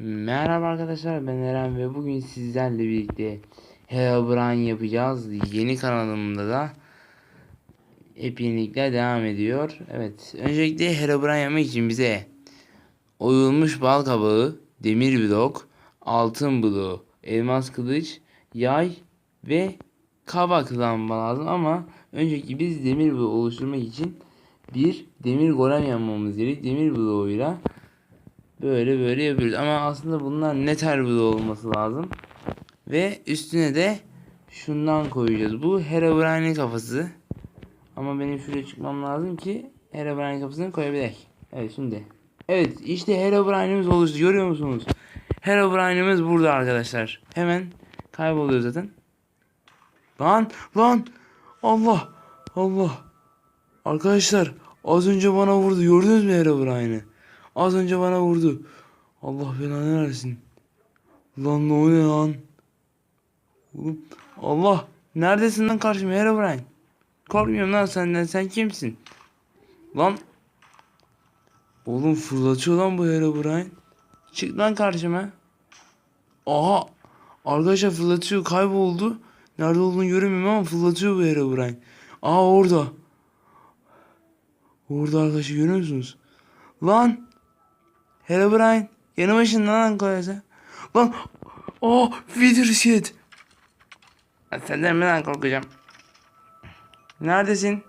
Merhaba arkadaşlar ben Eren ve bugün sizlerle birlikte Herobrine yapacağız. Yeni kanalımda da hep yenilikler devam ediyor. Evet öncelikle Herobrine yapmak için bize oyulmuş bal kabağı, demir blok, altın bloğu, elmas kılıç, yay ve kabak lamba lazım ama önceki biz demir bloğu oluşturmak için bir demir golem yapmamız gerek. Demir bloğuyla Böyle böyle yapıyoruz. Ama aslında bunlar neter bloğu olması lazım. Ve üstüne de şundan koyacağız. Bu Herobrine'in kafası. Ama benim şuraya çıkmam lazım ki Herobrine kafasını koyabilek. Evet şimdi. Evet işte Herobrine'imiz oluştu. Görüyor musunuz? Herobrine'imiz burada arkadaşlar. Hemen kayboluyor zaten. Lan lan. Allah. Allah. Arkadaşlar az önce bana vurdu. Gördünüz mü Herobrine'i? Az önce bana vurdu. Allah belanı versin. Lan ne oluyor lan? Oğlum, Allah. Neredesin lan karşıma Herobrine? Korkmuyorum lan senden. Sen kimsin? Lan. Oğlum fırlatıyor lan bu Herobrine. Çık lan karşıma. Aha. Arkadaşlar fırlatıyor. Kayboldu. Nerede olduğunu göremiyorum ama fırlatıyor bu Herobrine. Aa orada. Orada arkadaşlar görüyor musunuz? Lan. Herobrine. Yanı başında lan koyarsa. Lan. Oh. Wither shit. Senden mi lan korkacağım? Neredesin?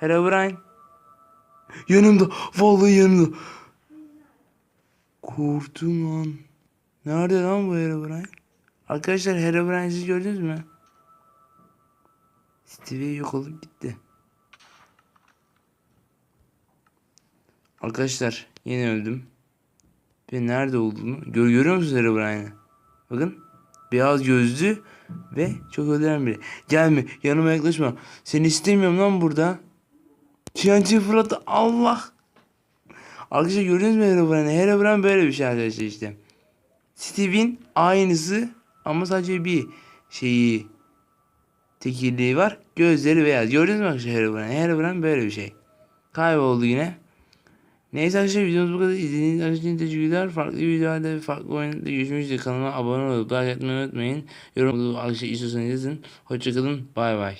Herobrine. Yanımda. Vallahi yanımda. Korktum lan. Nerede lan bu Herobrine? Arkadaşlar Herobrine siz gördünüz mü? Stevie yok olup gitti. Arkadaşlar yine öldüm. Ve nerede olduğunu gör görüyor musunuz Herobrine'i? Bakın beyaz gözlü ve çok öldüren biri. Gelme yanıma yaklaşma. Seni istemiyorum lan burada. TNT fırlattı Allah. Arkadaşlar gördünüz mü Herobrine'i? Herobrine böyle bir şey arkadaşlar işte. Steve'in aynısı ama sadece bir şeyi tekilliği var. Gözleri beyaz. Gördünüz mü arkadaşlar Herobrine? Herobrine böyle bir şey. Kayboldu yine. Neyse arkadaşlar videomuz bu kadar. İzlediğiniz için teşekkürler. Farklı videolarda ve farklı oyunlarda görüşmek. Kanalıma abone olup like etmeyi unutmayın. Yorum arkadaşlar istiyorsanız yazın. Hoşçakalın. Bay bay.